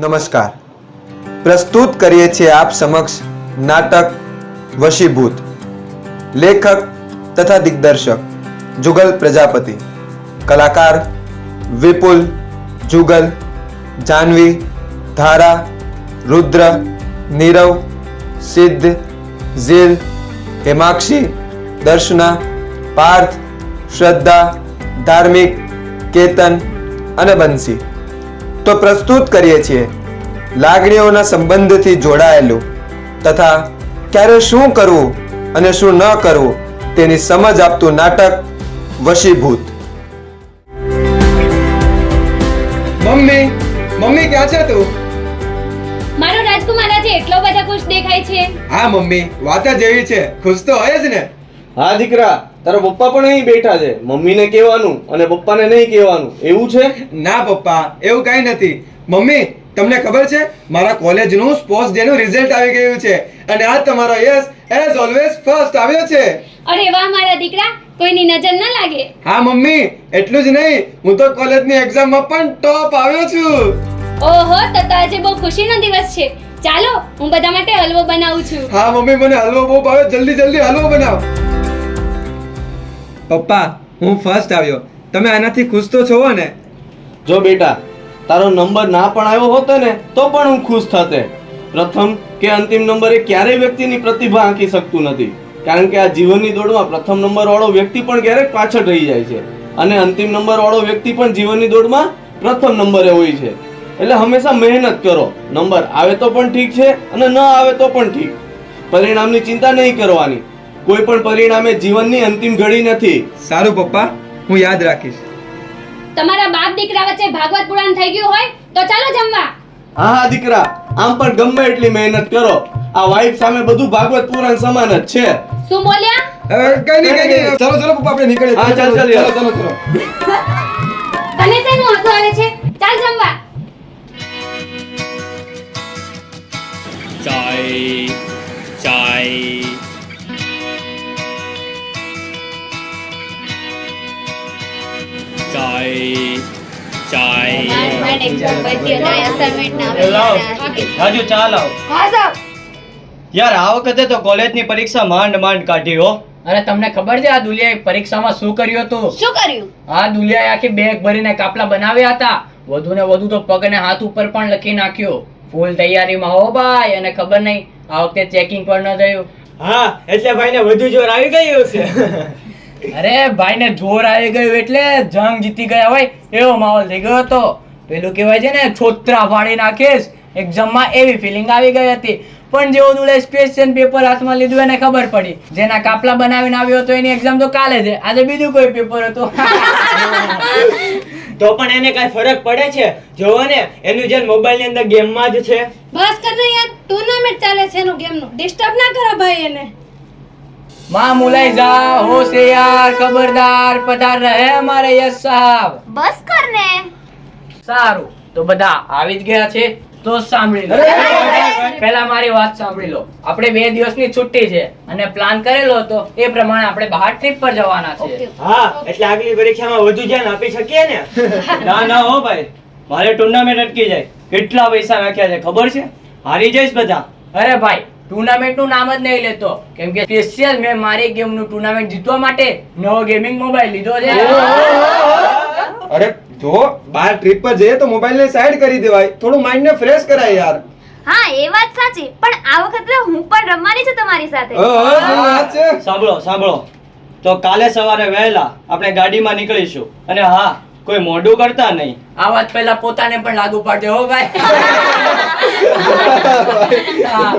નમસ્કાર. પ્રસ્તુત કરીએ છીએ આપ સમક્ષ નાટક, વશીભૂત, લેખક તથા દિગ્દર્શક, જુગલ પ્રજાપતિ. કલાકાર વિપુલ જુગલ, જાનવી, ધારા, રુદ્ર, નીરવ, સિદ્ધ, ઝીલ, હેમાક્ષી, દર્શના, પાર્થ, શ્રદ્ધા, ધાર્મિક, કેતન અને બંસી. તો પ્રસ્તુત કરીએ છીએ. લાગણીઓના સંબંધથી જોડાયેલું તથા ક્યારે શું કરવું અને શું ન કરવું તેની સમજ આપતું નાટક વશીભૂત. મમ્મી મમ્મી ક્યાં છે તું? મારો રાજકુમાર આજે એટલો બધા ખુશ દેખાય છે. હા મમ્મી વાત જ એવી છે. ખુશ તો હોય જ ને. હા દીકરા તારા પપ્પા પણ અહીં બેઠા છે. મમ્મીને કહેવાનું અને પપ્પાને નહીં કહેવાનું. એવું છે? ના પપ્પા એવું કઈ નથી. મમ્મી તમને ખબર છે? મારા કોલેજનું સ્પોર્ટ્સ ડે નું રિઝલ્ટ આવી ગયું છે. અને આ તમારો યસ એઝ ઓલવેઝ ફર્સ્ટ આવ્યો છે. અરે વાહ મારા દીકરા કોઈની નજર ન લાગે. હા મમ્મી એટલું જ નહીં. હું તો કોલેજની એક્ઝામમાં પણ ટોપ આવ્યો છું. ઓહો તો તો આજે બહુ ખુશીનો દિવસ છે. ચાલો હું બધા માટે હલવો બનાવું છું. હા મમ્મી મને હલવો બહુ ભાવે. જલ્દી જલ્દી હલવો બનાવ. પપ્પા, હું ફર્સ્ટ આવ્યો. તમે આનાથી ખુશ તો છો ને? જો બેટા, તારો નંબર ના પણ આવ્યો હોતો ને, તો પણ હું ખુશ થતે. પ્રથમ કે અંતિમ નંબરે ક્યારેય વ્યક્તિની પ્રતિભા આંકી શકતું નથી. કારણ કે આ જીવનની દોડમાં પ્રથમ નંબર વાળો વ્યક્તિ પણ ક્યારેક પાછળ રહી જાય છે. અને અંતિમ નંબર વાળો વ્યક્તિ પણ જીવનની દોડમાં પ્રથમ નંબરે હોય છે. એટલે હંમેશા મહેનત કરો. નંબર આવે તો પણ ઠીક છે અને ન આવે તો પણ ઠીક. પરિણામની ચિંતા નહીં કરવાની. કોઈ પણ પરિણામે જીવનની અંતિમ ઘડી નથી. સારું પપ્પા હું યાદ રાખીશ. તમારા બાપ દીકરા વચ્ચે ભાગવત પુરાણ થઈ ગયું હોય તો ચાલો જમવા. હા હા દીકરા આમ પણ ગમે એટલી મહેનત કરો. આ વાઇફ સામે બધું ભાગવત પુરાણ સમાન જ છે. શું બોલ્યા? કઈ નહીં કઈ નહીં ચલો ચલો પપ્પા આપણે નીકળીએ. હા, ચાલ, ચાલ, ચાલો ચાલો ચાલો. તને શેનું આંસુ આવે છે? ચાલ જમવા. ચાય ચાય ચાય. રાજુ ચા લાવો. યાર આ વખતે તો કોલેજની પરીક્ષા માંડ માંડ કાઢી હો. અરે તમને ખબર છે આ દુલિયાએ પરીક્ષામાં શું કર્યું હતું? શું કર્યું? આ દુલિયાએ આખી બેગ ભરીને કાપલા બનાવ્યા હતા. વધુ ને વધુ તો પગ ને હાથ ઉપર પણ લખી નાખ્યો. ફૂલ તૈયારીમાં હો ભાઈ અને ખબર નહીં. આ વખતે ચેકિંગ પણ ન થયું. હા એટલે ભાઈને વધુ જોર આવી ગયું છે. અરે ભાઈને જોર આવી ગયું એટલે જંગ જીતી ગયા હોય એવો માહોલ થઈ ગયો હતો. પેલું કહેવાય છે ને છોતરા ફાડી નાખીશ. એક્ઝામમાં એવી ફિલિંગ આવી ગઈ હતી. પણ જેવો દુલે ક્વેશ્ચન પેપર હાથમાં લીધું એને ખબર પડી. જેના કાપલા બનાવીને આવ્યો હતો એની એક્ઝામ તો કાલે છે. આજે બીજું કોઈ પેપર હતું. તો પણ એને કઈ ફરક પડે છે? જોવો ને એનું જે મોબાઈલની અંદર ગેમમાં જ છે. બસ કર ને યાર ટુર્નામેન્ટ ચાલે છે એનું ગેમનું ડિસ્ટર્બ ના કરો ભાઈ એને. માં મુલાઈ જા હોશિયાર ખબરદાર પધાર રહે અમારે યસ સાહેબ. બસ કર ને. સારું તો બધા આવી જ ગયા છે તો સાંભળી લો. પહેલા મારી વાત સાંભળી લો. આપણે બે દિવસની છુટ્ટી છે અને પ્લાન કરેલો હતો એ પ્રમાણે આપણે બહાર ટ્રીપ પર જવાના છે. હા એટલે આગલી પરીક્ષામાં વધુ ધ્યાન આપી શકીએ ને? ના ના હો ભાઈ. મારે ટુર્નામેન્ટ અટકી જાય. કેટલા પૈસા નાખ્યા છે ખબર છે? હારી જઈશ બધા. અરે ભાઈ ટુર્નામેન્ટનું નામ જ નહીં લેતો. કેમ કે સ્પેશિયલ મેં મારી ગેમનું ટુર્નામેન્ટ જીતવા માટે નવો ગેમિંગ મોબાઈલ લીધો છે. અરે જો બહાર ટ્રીપ પર જઈએ તો મોબાઈલ ને સાઈડ કરી દેવાય. થોડું માઇન્ડ ને ફ્રેશ કરાય યાર. હા એ વાત સાચી. પણ આ વખતે હું પણ રમવાની છું તમારી સાથે. સાંભળો સાંભળો. તો કાલે સવારે વહેલા આપણે ગાડીમાં નીકળીશું. અને હા કોઈ મોઢું કરતા નહીં. આ વાત પહેલા પોતાને પણ લાગુ પાડજો હો ભાઈ. હા.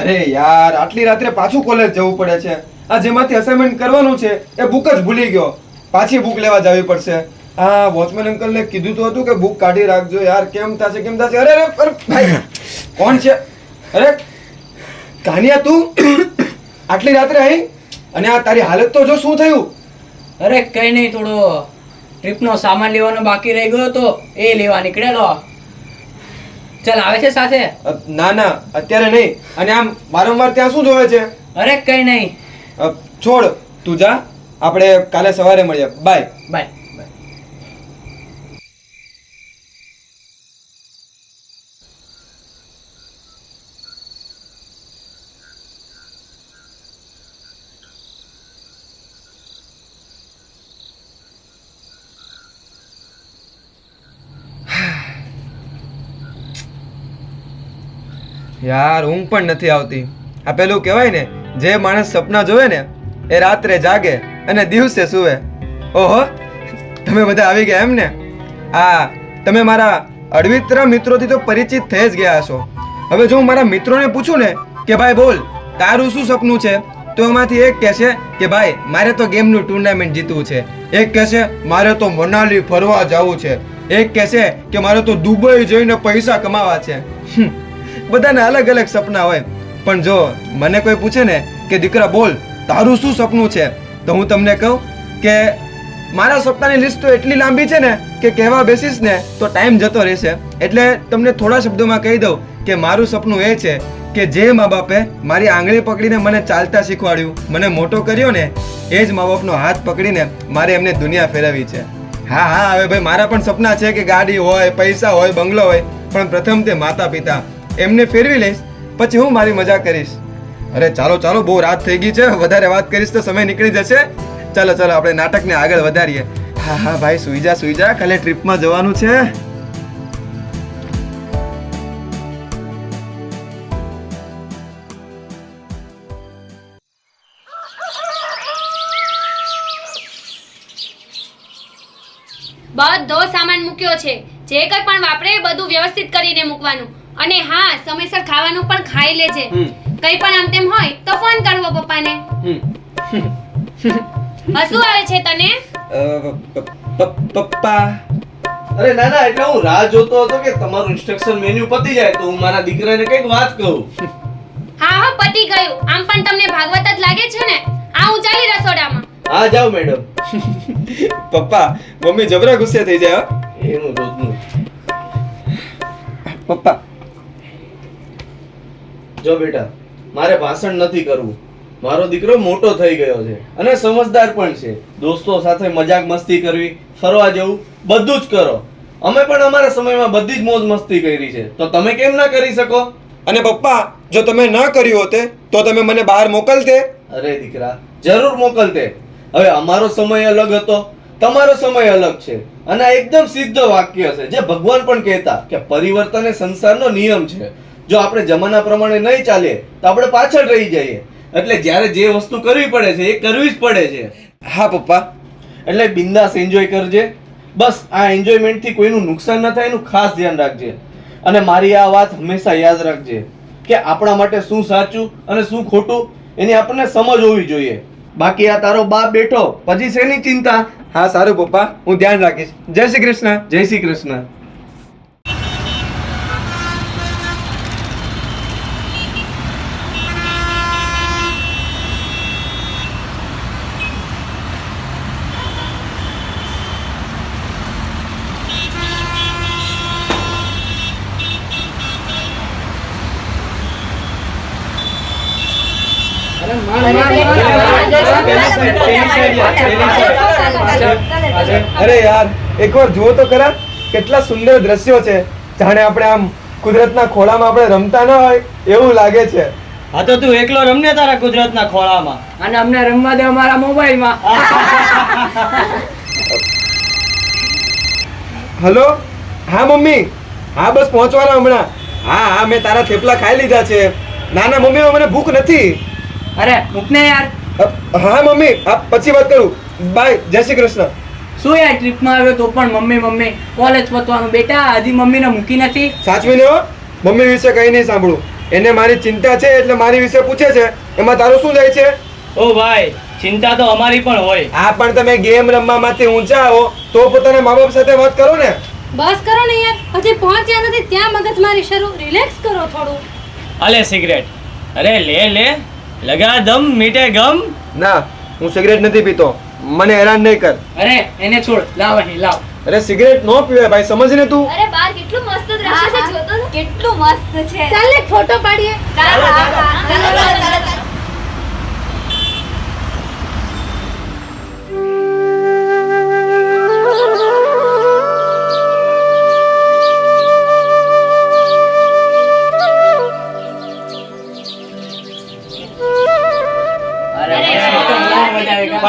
અરે યાર આટલી રાત્રે પાછું કોલેજ જવું પડે છે. આ જેમાંથી અસાઇનમેન્ટ કરવાનું છે એ બુક જ ભૂલી ગયો. પાછી બુક લેવા જવી પડશે. હા વોચમેન અંકલને કીધું તો હતું કે બુક કાઢી રાખજો યાર. કેમ થશે કેમ થશે? અરે અરે ભાઈ કોણ છે? અરે કાનિયા તું? આટલી રાત્રે અહીં? અને આ તારી હાલત તો જો શું થયું? અરે કઈ નહીં થોડો ટ્રીપનો સામાન લેવાનો બાકી રહી ગયો હતો. એ લેવા નીકળેલો. ચલ આવે છે સાથે? ના ના અત્યારે નહીં. અને આમ વારંવાર ત્યાં શું જોવે છે? અરે કઈ નહીં. છોડ તું જા. આપણે કાલે સવારે મળીએ. બાય બાય યાર ઊંઘ પણ નથી આવતી. આ પેલું કહેવાય ને જે માણસ સપના જોવે ને એ રાત્રે જાગે. અને દિવસે સૂવે. ઓહો, તમે બધા આવી ગયા એમ ને? આ તમે મારા અડવિત્ર મિત્રોથી તો પરિચિત થઈ જ ગયા હશો. હવે જો હું મારા મિત્રોને પૂછું ને કે ભાઈ બોલ, તારું શું સપનું છે? તો એમાંથી એક કહેશે કે ભાઈ, મારે તો ગેમનું ટુર્નામેન્ટ જીતવું છે. એક કહેશે, મારે તો મનાલી ફરવા જવું છે. એક કહેશે કે મારે તો દુબઈ જઈને પૈસા કમાવા છે. બધાના અલગ અલગ સપના હોય. પણ જો મને કોઈ પૂછે ને કે દીકરા બોલ, તારું શું સપનું છે? તો હું તમને કહું કે મારા સપનાની લિસ્ટ તો એટલી લાંબી છે ને કે કહેવા બેસીશ ને તો ટાઈમ જતો રહેશે. એટલે તમને થોડા શબ્દોમાં કહી દઉં કે મારું સપનું એ છે કે જે મા બાપે મારી આંગળી પકડીને મને ચાલતા શીખવાડ્યું, મને મોટો કર્યો ને, એ જ મા બાપનો હાથ પકડીને મારે એમને દુનિયા ફેરવી છે. હા હા, હવે ભાઈ મારા પણ સપના છે કે ગાડી હોય, પૈસા હોય, બંગલો હોય, પણ પ્રથમ તે માતા પિતા એમને ફેરવી લઈશ, પછી હું મારી મજા કરીશ. અરે ચાલો ચાલો, બહુ રાત થઈ ગઈ છે. વધારે વાત કરીશ તો સમય નીકળી જશે. ચાલો ચાલો, આપણે નાટકને આગળ વધારીએ. હા હા, ભાઈ, સુઈ જા સુઈ જા. કાલે ટ્રીપમાં જવાનું છે. બધો સામાન મૂક્યો છે. જે કંઈ પણ વાપરે બધું વ્યવસ્થિત કરીને મૂકવાનું. અને હા સમયસર ખાવાનું પણ ખાઈ લેજે. કઈ કંઈ પણ આમ તેમ હોય તો ફોન કરવો પપ્પાને. હમ. હસવું આવે છે તને? પપ્પા. અરે ના ના એટલે હું રાહ જોતો હતો કે તમારું ઇન્સ્ટ્રક્શન મેન્યુ પતી જાય તો હું મારા દીકરાને કંઈક વાત કહું. હા હા પતી ગયું. આમ પણ તમને ભાગવત જ લાગે છે ને? આ હું ચાલી રસોડામાં. હા જાઓ મેડમ પપ્પા મમ્મી જબરા ગુસ્સે થઈ જાય હો. એનું રોજનું. પપ્પા જો બેટા મારે ભાષણ નથી કરવું. મારો દીકરો મોટો થઈ ગયો છે અને સમજદાર પણ છે. દોસ્તો સાથે મજાક મસ્તી કરવી ફરવા જવું બધું જ કરો. અમે પણ અમારા સમયમાં બધી જ મોજ મસ્તી કરી છે. તો તમે કેમ ના કરી શકો? અને પપ્પા જો તમે ન કર્યું હોતે તો તમે મને બહાર મોકલતે? અરે દીકરા જરૂર મોકલતે. હવે અમારો સમય અલગ હતો. તમારો સમય અલગ છે. અને આ એકદમ સિદ્ધ વાક્ય છે જે ભગવાન પણ કહેતા કે પરિવર્તન એ સંસારનો નિયમ છે. જો આપણે જમાના પ્રમાણે નહીં ચાલીએ તો આપણે પાછળ રહી જઈએ. એટલે જ્યારે જે વસ્તુ કરવી પડે છે એ કરવી જ પડે છે. હા પપ્પા. એટલે બિંદાસ એન્જોય કરજે. બસ આ એન્જોયમેન્ટથી કોઈનું નુકસાન ન થાય એનું ખાસ ધ્યાન રાખજે. અને મારી આ વાત હંમેશા યાદ રાખજે કે આપણા માટે શું સાચું અને શું ખોટું એની આપણને સમજ હોવી જોઈએ. બાકી આ તારો બાપ બેઠો પછી શેની ચિંતા? હા સારું પપ્પા. હું ધ્યાન રાખીશ. જય શ્રી કૃષ્ણ. જય શ્રી કૃષ્ણ. અરે યાર એકવાર જુઓ તો ખરા કેટલા સુંદર દ્રશ્યો છે. જાણે આપણે આમ કુદરતના ખોળામાં આપણે રમતા ન હોય એવું લાગે છે. હા તો તું એકલો રમને તારા કુદરતના ખોળામાં. અને અમને રમવા દે અમારા મોબાઈલમાં. હલો? હા મમ્મી? હા બસ પહોંચવાના હમણાં. હા હા મેં તારા થેપલા ખાઈ લીધા છે. ના ના મમ્મી મને ભૂખ નથી. અરે મૂકને યાર. હા મમ્મી. હા પછી વાત કરું. બાય. જય શ્રી કૃષ્ણ. શું યાર ટ્રીપમાં આવ્યો તો પણ મમ્મી મમ્મી. કોલેજ પતવાનું. બેટા હજી મમ્મીને મૂકી નથી. સાચવીને હો મમ્મી વિશે કંઈ નહીં સાંભળું. એને મારી ચિંતા છે એટલે મારી વિશે પૂછે છે. એમાં તારું શું જાય છે? ઓ ભાઈ ચિંતા તો અમારી પણ હોય. આ પણ તમે ગેમ રમવામાંથી ઊંચા આવો તો પોતાના મા બાપ સાથે વાત કરો ને. બસ કરો ને યાર. હજી પહોંચ્યા નથી. ત્યાં મગજમારી શરૂ. રિલેક્સ કરો થોડું. અલે સિગરેટ. અરે લે લે. લગા દમ મીટે ગમ? ના હું સિગરેટ નથી પીતો. મને હેરાન નહીં કર. અરે એને છોડ. લાવ અહીં લાવ. અરે સિગરેટ નો પીવે ભાઈ સમજ ને તું? અરે બાર કેટલું મસ્ત દ્રશ્ય છે જોતો કેટલું મસ્ત છે. ચાલ એક ફોટો પાડીએ. ચાલો ચાલો ચાલો.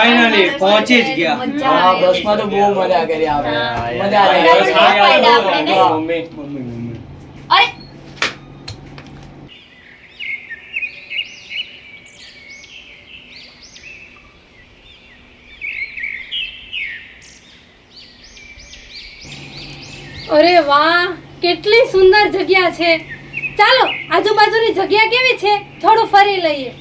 ફાઇનલી પહોંચી જ ગયા. હા. બસમાં તો બહુ મજા કરી આપણે મજા આવી. મમ્મી મમ્મી મમ્મી. અરે. અરે વાહ કેટલી સુંદર જગ્યા છે. ચાલો આજુબાજુની જગ્યા કેવી છે? થોડું ફરી લઈએ.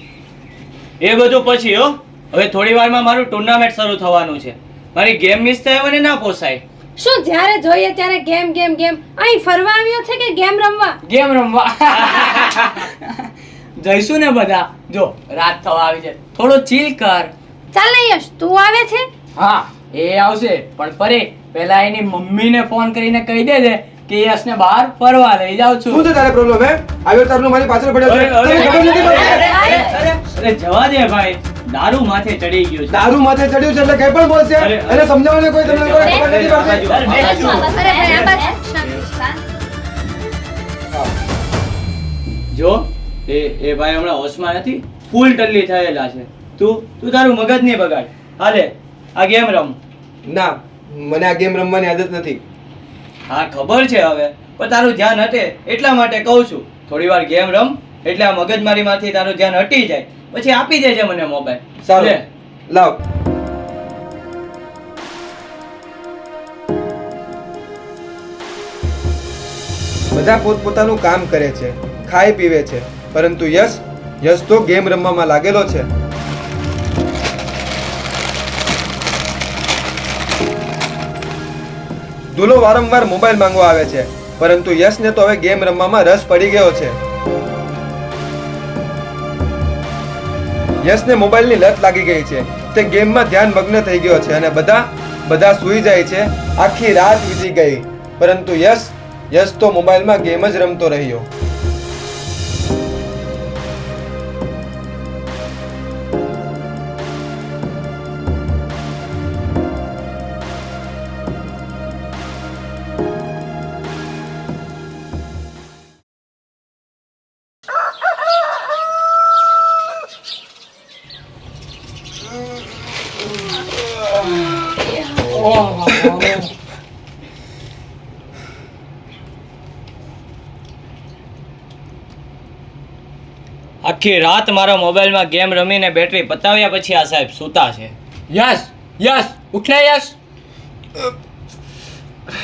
એ બધું પછી હો. હવે થોડી વારમાં મારું ટુર્નામેન્ટ શરૂ થવાનું છે. મારી ગેમ મિસ થાય મને ના પોસાય. શું જ્યારે જોઈએ ત્યારે ગેમ ગેમ ગેમ અહીં ફરવા આવ્યો છે કે ગેમ રમવા? ગેમ રમવા. જઈશું ને બધા. જો રાત થવા આવી છે. થોડો ચીલ કર. ચાલ ને યશ તું આવે છે? હા એ આવશે. પણ પરે પેલા એની મમ્મીને ફોન કરીને કહી દેજે કે યશને બહાર ફરવા લઈ જાઉં શું છું છે તારે પ્રોબ્લેમ હે? આવ્યો તારનો મારી પાછળ પડ્યો છે. અરે, અરે, ખબર નથી પડતી? અરે અરે જવા દે ભાઈ. દારૂ માથે ચડી ગયો છે. દારૂ માથે ચડ્યું છે એટલે કઈ પણ બોલશે. એને સમજાવવાને કોઈ તમને કોઈ ખબર નથી પડતી. જો એ એ ભાઈ હમણાં હોશમાં નથી ફૂલ ટલ્લી થયેલા છે. તું તું તારું મગજ નહીં બગાડ. હાલે આ ગેમ રમ. ના મને આ ગેમ રમવાની આદત નથી. હા ખબર છે હવે. પણ તારું ધ્યાન હટે એટલા માટે કહું છું. થોડી વાર ગેમ રમ એટલે આ મગજમારીમાંથી તારું ધ્યાન હટી જાય. પછી આપી દેજે મને મોબાઈલ સારું. લાવ. બધા પોતપોતાનું કામ કરે છે ખાય પીવે છે પરંતુ યશ યશ તો ગેમ રમવામાં લાગેલો છે. દુલો વારંવાર મોબાઈલ માંગવા આવે છે પરંતુ યશને તો હવે ગેમ રમવામાં રસ પડી ગયો છે. યશને મોબાઈલની લત લાગી ગઈ છે. તે ગેમમાં ધ્યાન મગ્ન થઈ ગયો છે અને બધા બધા સૂઈ જાય છે. આખી રાત વીતી ગઈ. પરંતુ યશ યશ તો મોબાઈલમાં ગેમ જ રમતો રહ્યો. આખી રાત મારા મોબાઈલમાં ગેમ રમીને બેટરી પતાવ્યા પછી આ સાહેબ સૂતા છે. યસ યસ ઉઠને યસ.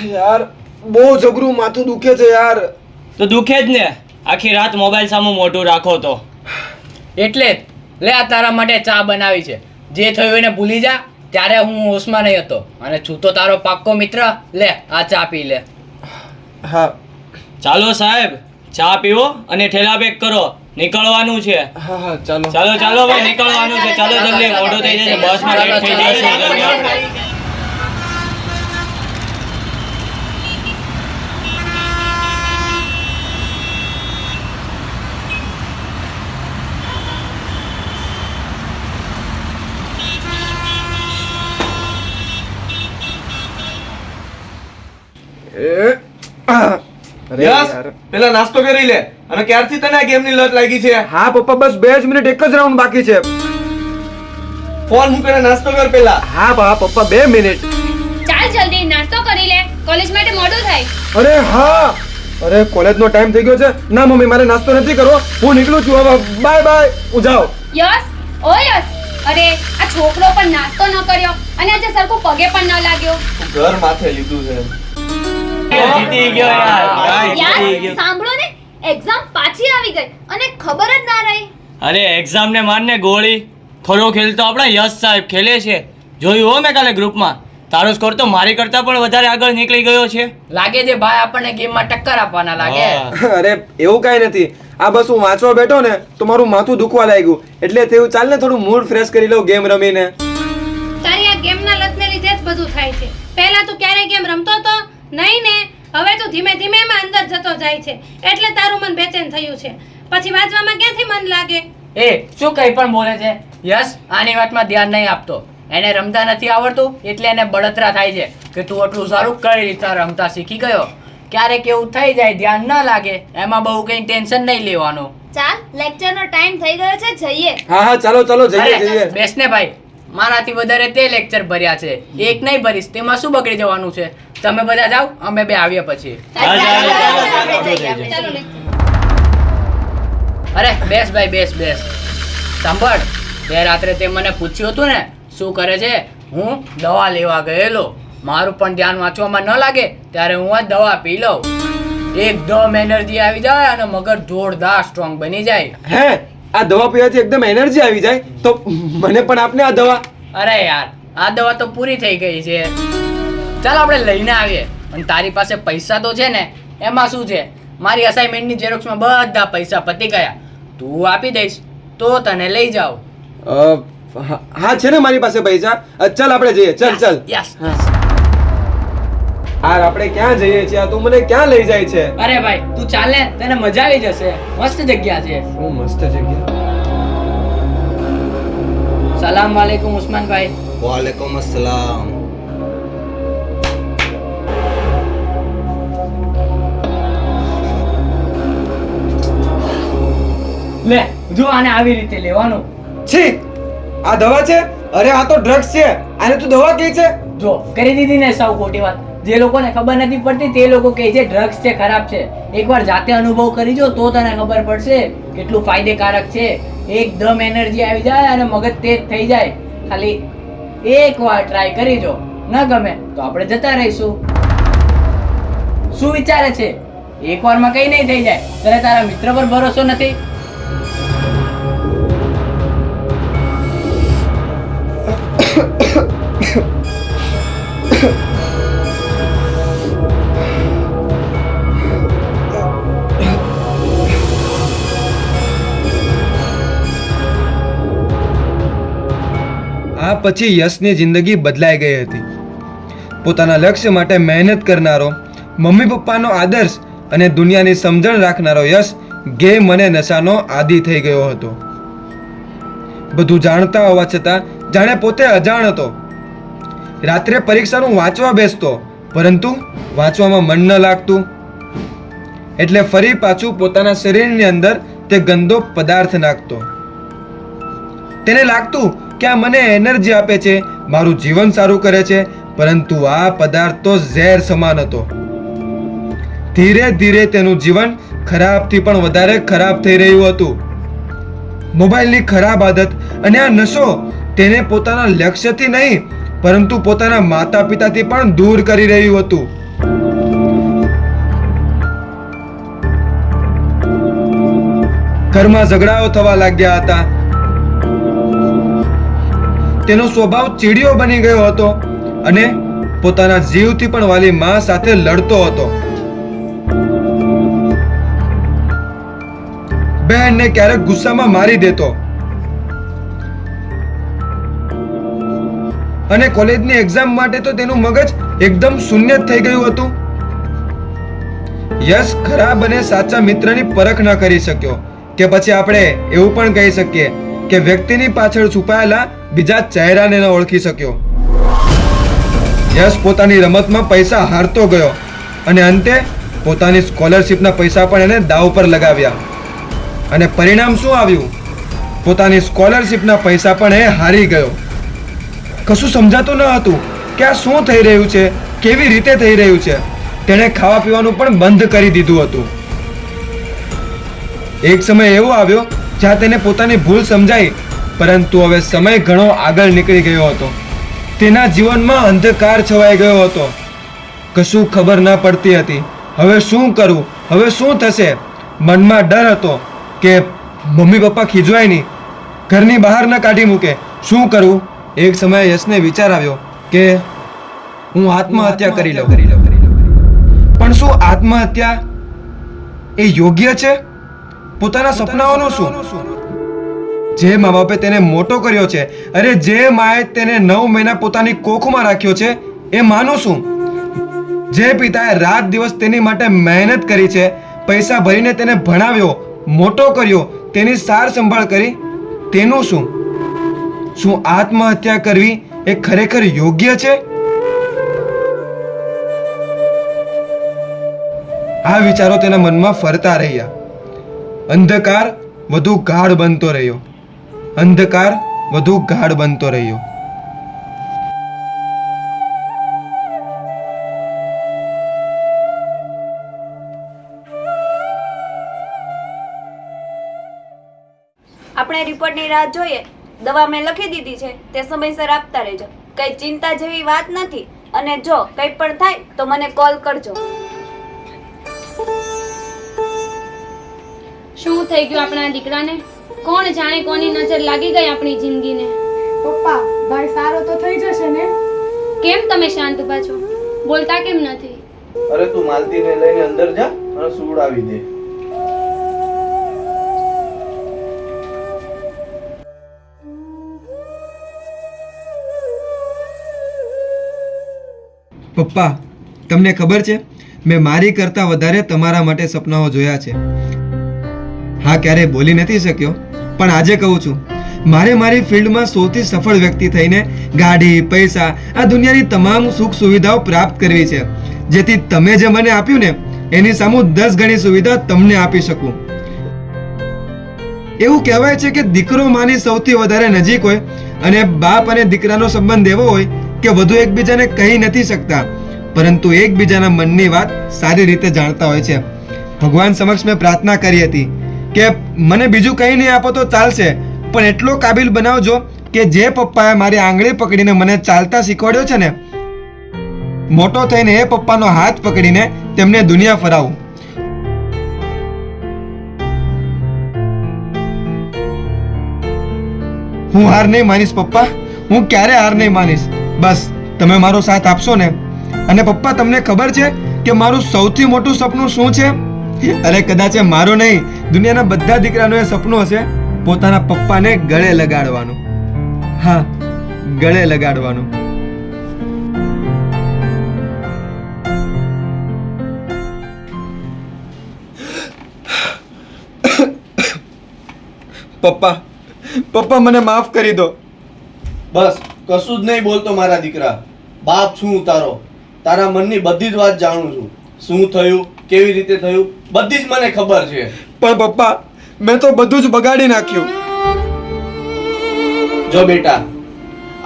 યાર બહુ જબરું માથું દુખે છે યાર. તો દુખે જ ને. આખી રાત મોબાઈલ સામે મોઢું રાખો તો. એટલે જ લે આ તારા માટે ચા બનાવી છે. જે થયું એને ભૂલી જા. ત્યારે હું હોશમાં નહીં હતો. અને છું તો તારો પાક્કો મિત્ર. લે આ ચા પી લે. હા. ચાલો સાહેબ ચા પીવો અને ઠેલા પેક કરો. નીકળવાનું છે. હા હા ચાલો. ચાલો ચાલો ભાઈ નીકળવાનું છે. ચાલો જલ્દી મોડું થઈ જશે. બસમાં લેટ થઈ જશે જલ્દી. એ અરે પેલા નાસ્તો કરી લે. અને ક્યારથી તને આ ગેમની લત લાગી છે? હા પપ્પા બસ બે જ મિનિટ એક જ રાઉન્ડ બાકી છે. ફોન મૂકીને નાસ્તો કર પેલા. હા બા પપ્પા બે મિનિટ. ચાલ જલ્દી નાસ્તો કરી લે. કોલેજ માટે મોડું થાય. અરે હા. અરે કોલેજનો ટાઈમ થઈ ગયો છે. ના મમ્મી મારે નાસ્તો નથી કરવો. હું નીકળું છું. હવે બાય બાય. હું જાઉં યસ ઓ યસ. અરે આ છોકરો પણ નાસ્તો ન કર્યો. અને આજે સરખો પગે પણ ન લાગ્યો. ઘર માથે લીધું છે. જીતી ગયો યાર. યાર સાંભળો ને એક્ઝામ પાછી આવી ગઈ અને ખબર જ ના રહી. અરે એક્ઝામ ને મારને ગોળી. ખરો ખેલ તો આપણા યશ સાહેબ ખેલે છે. જોયું હો મેં કાલે ગ્રુપમાં. તારો સ્કોર તો મારી કરતા પણ વધારે આગળ નીકળી ગયો છે. લાગે છે ભાઈ આપણને ગેમમાં ટક્કર આપવાના લાગે. અરે એવું કાંઈ નથી. આ બસ હું વાંચવા બેઠો ને તો મારું માથું દુખવા લાગ્યું. એટલે તેવું ચાલ ને થોડું મૂડ ફ્રેશ કરી લઉં ગેમ રમીને. તારી આ ગેમના લતને લીધે જ બધું થાય છે. પહેલા તું ક્યારે ગેમ રમતો તો? નહીં ને હવે તું ધીમે ધીમે એમાં અંદર જતો જાય છે. એટલે તારું મન બેચેન થયું છે. પછી વાંચવામાં ક્યાંથી મન લાગે? એ શું કંઈ પણ બોલે છે? યસ આની વાતમાં ધ્યાન નહીં આપતો. એને રમતા નથી આવડતું એટલે એને બળતરા થાય છે કે તું આટલું સારું કઈ રીતે રમતા શીખી ગયો? ક્યારેક એવું થઈ જાય ધ્યાન ન લાગે એમાં બહુ કંઈ ટેન્શન નહીં લેવાનું. ચાલ લેક્ચરનો ટાઈમ થઈ ગયો છે જઈએ. હા હા ચાલો ચાલો જઈએ જઈએ. બેસ ને ભાઈ મારાથી વધારે તે લેક્ચર ભર્યા છે. એક નહીં ભરીશ તેમાં શું બગડી જવાનું છે? તમે બધા જાઓ અમે બે આવીએ પછી. અરે બેસ ભાઈ બેસ બેસ. સાંભળ. બે રાત્રે તે મને પૂછ્યું હતું ને શું કરે છે? હું દવા લેવા ગયેલો. મારું પણ ધ્યાન વાંચવામાં ન લાગે ત્યારે હું આ દવા પી લઉં. એકદમ એનર્જી આવી જાય અને મગર જોરદાર સ્ટ્રોંગ બની જાય. હે આ દવા પીવાથી એકદમ એનર્જી આવી જાય તો મને પણ આપને આ દવા. અરે યાર આ દવા તો પૂરી થઈ ગઈ છે. ચાલ આપણે લઈને આવીએ. અને તારી પાસે પૈસા તો છે ને એમાં શું છે? મારી અસાઇનમેન્ટની ઝેરોક્ષમાં બધા પૈસા પતી ગયા. તું આપી દઈશ તો તને લઈ જાઉં હા છે ને મારી પાસે પૈસા? ચાલ આપણે જઈએ ચાલ ચાલ. યસ યાર આપણે ક્યાં જઈએ છીએ? તું મને ક્યાં લઈ જાય છે? અરે ભાઈ તું ચાલે તને મજા આવી જશે. મસ્ત જગ્યા છે. શું મસ્ત જગ્યા? સલામ વાલેકુમ ઉસ્માન ભાઈ વાલેકુમ અસલામ લે જો આને આવી રીતે લેવાનું. છી આ દવા છે? અરે આ તો ડ્રગ્સ છે. આને તું દવા કહે છે? જો કરી દીધી ને સૌ ખોટી વાત. જે લોકોને ખબર નથી પડતી તે લોકો કહે છે ડ્રગ્સ છે ખરાબ છે. એકવાર જાતે અનુભવ કરી જો તો તને ખબર પડશે કેટલું ફાયદેકારક છે. એકદમ એનર્જી આવી જાય અને મગજ તેજ થઈ જાય. ખાલી એકવાર ટ્રાય કરી જો. ન ગમે તો આપણે જતા રહીશું. શું વિચારે છે? એકવારમાં કંઈ નહીં થઈ જાય. તને તારા મિત્ર પર ભરોસો નથી? આ પછી યશની જિંદગી બદલાઈ ગઈ હતી. પોતાના લક્ષ્ય માટે મહેનત કરનારો, મમ્મી પપ્પાનો આદર્શ અને દુનિયાની સમજણ રાખનારો યશ ગેમ અને નશાનો આદિ થઈ ગયો હતો. બધું જાણતા હોવા છતાં જાણે પોતે અજાણ હતો. રાત્રે પરીક્ષાનું વાંચવા બેસતો, પરંતુ વાંચવામાં મન ન લાગતું. એટલે ફરી પાછું પોતાના શરીરની અંદર તે ગંદો પદાર્થ નાખતો. તેને લાગતું કે આ મને એનર્જી આપે છે, મારું જીવન સારું કરે છે, પરંતુ આ પદાર્થ તો ઝેર સમાન હતો. ધીરે ધીરે તેનું જીવન ખરાબથી પણ વધારે ખરાબ થઈ રહ્યું હતું. મોબાઈલની ખરાબ આદત અને આ નશો તેને પોતાના લક્ષ્યથી નહીં, પરંતુ પોતાના માતા પિતાથી પણ દૂર કરી રહ્યું હતું. ઘરમાં ઝઘડાઓ થવા લાગ્યા હતા. તેનો સ્વભાવ ચીડિયો બની ગયો હતો અને પોતાના જીવથી પણ વાલી મા સાથે લડતો હતો. બહેનને ક્યારેક ગુસ્સામાં મારી દેતો. અને કોલેજની એક્ઝામ માટે તો તેનું મગજ એકદમ શૂન્ય થઈ ગયું હતું. યશ ખરાબ અને સાચા મિત્રની પરખ ન કરી શક્યો. કે પછી આપણે એવું પણ કહી શકીએ કે વ્યક્તિની પાછળ છુપાયેલા બીજા ચહેરાને ન ઓળખી શક્યો. યશ પોતાની રમતમાં પૈસા હારતો ગયો અને અંતે પોતાની સ્કોલરશિપના પૈસા પણ એને દાવ પર લગાવ્યા. અને પરિણામ શું આવ્યું? પોતાની સ્કોલરશિપના પૈસા પણ એ હારી ગયો. કશું સમજાતું ન હતું કે આ શું થઈ રહ્યું છે, કેવી રીતે થઈ રહ્યું છે. તેણે ખાવા પીવાનું પણ બંધ કરી દીધું હતું. એક સમય એવો આવ્યો જ્યાં તેને પોતાની ભૂલ સમજાઈ, પરંતુ હવે સમય ઘણો આગળ નીકળી ગયો હતો. તેના જીવનમાં અંધકાર છવાઈ ગયો હતો. કશું ખબર ન પડતી હતી. હવે શું કરવું હવે શું થશે? મનમાં ડર હતો. કે મમ્મી પપ્પા ખીજવાય નહીં. ઘરની બહાર ન કાઢી મૂકે. શું કરવું એક સમયે યશને વિચાર આવ્યો કે હું આત્મહત્યા કરી લઉં. પણ શું આત્મહત્યા એ યોગ્ય છે? પોતાના સપનાઓનું શું? જે મા બાપે તેને મોટો કર્યો છે, અરે જે માએ તેને નવ મહિના પોતાની કોખમાં રાખ્યો છે, એ માનું શું? જે પિતાએ રાત દિવસ તેની માટે મહેનત કરી છે, પૈસા ભરીને તેને ભણાવ્યો મોટો કર્યો, તેની સાર સંભાળ કરી. તેનું શું? શું આત્મહત્યા કરવી એ ખરેખર યોગ્ય છે? આ વિચારો તેના મનમાં ફરતા રહ્યા. અંધકાર વધુ ગાઢ બનતો રહ્યો. અંધકાર વધુ ગાઢ બનતો રહ્યો. આપણે રિપોર્ટની રાહ જોઈએ દવા મેં લખી દીધી છે તે સમયસર આપતા રહેજો. કઈ ચિંતા જેવી વાત નથી. અને જો કંઈ પણ થાય તો મને કોલ કરજો. શું થઈ ગયું આપણા દીકરાને? કોણ જાણે કોની નજર લાગી ગઈ આપણી જિંદગીને? પપ્પા ભાઈ સારો તો થઈ જશે ને? કેમ તમે શાંત ઊભા છો? બોલતા કેમ નથી? અરે તું માલતીને લઈને અંદર જા અને સુવડાવી દે. પપ્પા, તમને ખબર છે, મેં મારી કરતાં વધારે તમારા માટે સપનાઓ જોયા છે. હા, ક્યારેય બોલી નથી શક્યો, પણ આજે કહું છું, મારે મારી ફિલ્ડમાં સૌથી સફળ વ્યક્તિ થઈને ગાડી, પૈસા, આ દુનિયાની તમામ સુખ સુવિધાઓ પ્રાપ્ત કરવી છે. જેથી તમે જે મને આપ્યું ને, એની સામુ દસ ગણી સુવિધા તમને આપી શકું. એવું કહેવાય છે કે દીકરો માની સૌથી વધારે નજીક હોય અને બાપ અને દીકરાનો સંબંધ એવો હોય કે વધુ એકબીજાને કહી નથી શકતા. પરંતુ એકબીજાના મનની વાત સારી રીતે જાણતા હોય છે. ભગવાન સમક્ષ મેં પ્રાર્થના કરી હતી કે મને બીજું કંઈ નહીં આપો તો ચાલશે, પણ એટલો કાબિલ બનાવજો કે જે પપ્પાએ મારી આંગળી પકડીને મને ચાલતા શીખવાડ્યો છે ને, મોટો થઈને એ પપ્પાનો હાથ પકડીને તેમને દુનિયા ફરાવું. હું હાર નહીં માનીશ પપ્પા, હું ક્યારે હાર નહીં માનીશ. બસ, તમે મારો સાથ આપશો ને? અને પપ્પા, તમને ખબર છે કે મારું સૌથી મોટું સપનું શું છે? અરે, કદાચ મારું નહીં. દુનિયાના બધા દીકરાનું એ સપનું હશે પોતાના પપ્પાને ગળે લગાડવાનું. હા, ગળે લગાડવાનું. પપ્પા પપ્પા, મને માફ કરી દો. બસ, કશું જ નહીં બોલતો મારા દીકરા. બાપ છું તારો. તારા મનની બધી જ વાત જાણું છું. શું થયું? કેવી રીતે થયું? બધી જ મને ખબર છે. પણ પપ્પા મેં તો બધું જ બગાડી નાખ્યું. જો બેટા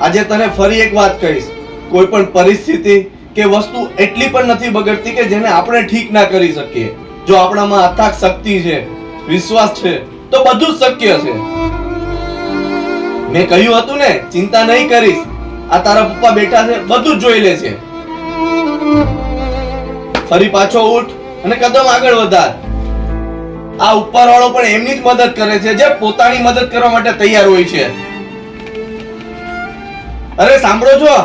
આજે તને ફરી એક વાત કહીશ. કોઈ પણ પરિસ્થિતિ કે વસ્તુ એટલી પણ નથી બગડતી કે જેને આપણે ઠીક ના કરી શકીએ. જો આપણામાં અથાક શક્તિ છે વિશ્વાસ છે તો બધું જ શક્ય છે. મેં કહ્યું હતું ને ચિંતા નહીં કરીશ. આ તારા પપ્પા બેઠા છે બધું જ જોઈ લે છે. ફરી પાછો ઉઠ અને કદમ આગળ વધાર. આ ઉપરવાળો પણ એમની જ મદદ કરે છે જે પોતાની મદદ કરવા માટે તૈયાર હોય છે. અરે સાંભળો છો?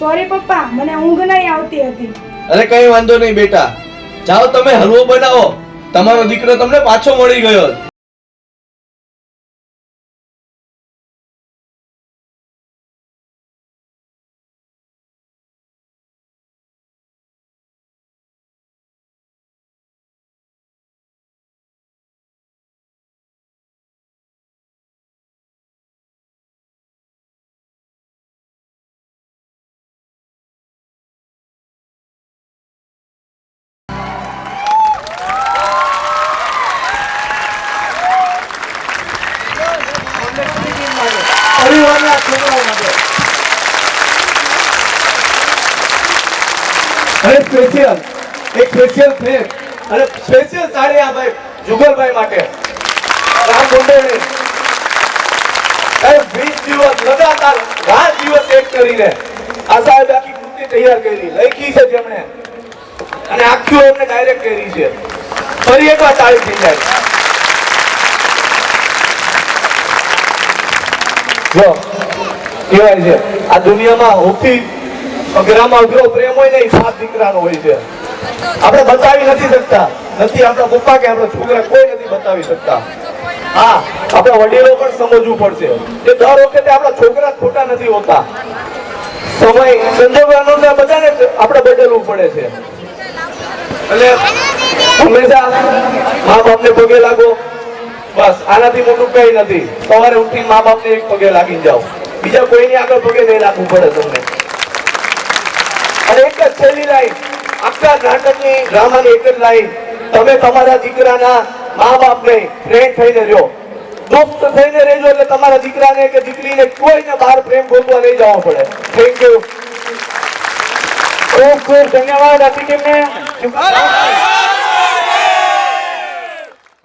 સોરી પપ્પા મને ઊંઘ નહીં આવતી હતી. અરે કઈ વાંધો નહીં બેટા. જાઓ તમે હલવો બનાવો. તમારો દીકરો તમને પાછો મળી ગયો. છોકરાઓ અને સ્પેશિયલ એક સ્પેશિયલ ફ્લેટ અને સ્પેશિયલ સાડી આ ભાઈ, જુગલભાઈ માટે. રામ મુંડેની. એ 20 દિવસ, લગાતાર રાત દિવસ એક કરીને આ સાહેબ આખી કૃતિ તૈયાર કરી. લખી છે જેમણે. અને આખું એમને ડાયરેક્ટ કરી છે. ફરી એકવાર તાળી થઈ જાય. જો કહેવાય છે. આ દુનિયામાં સૌથી અઘરામાં અઘરો પ્રેમ હોય ને એ સાત દીકરાનો હોય છે. આપણે બતાવી નથી શકતા. નથી આપણા પપ્પા કે આપણા છોકરા કોઈ નથી બતાવી શકતા. હા, આપણા વડીલો પણ સમજવું પડશે. કે દર વખતે આપણા છોકરા ખોટા નથી હોતા. સમય સંજોગ અનુસાર બધાને આપણે બદલવું પડે છે. એટલે હંમેશા મા બાપને પગે લાગો. બસ, આનાથી મોટું કઈ નથી. સવારે ઉઠી મા બાપને એક પગે લાગી જાઓ. બીજા કોઈની આગળ પગે નહીં રાખવું પડે તમને. અને એક જ છેલ્લી લાઈન આખા નાટકની ડ્રામાની એક જ લાઈન તમે તમારા દીકરાના મા બાપને ફ્રેન્ડ થઈને રહ્યો. દોસ્ત થઈને રહેજો એટલે તમારા દીકરાને કે દીકરીને કોઈને બહાર પ્રેમ ગોતવા નહીં જવા પડે. થેન્ક યુ ખૂબ ખૂબ ધન્યવાદ આપી કેમને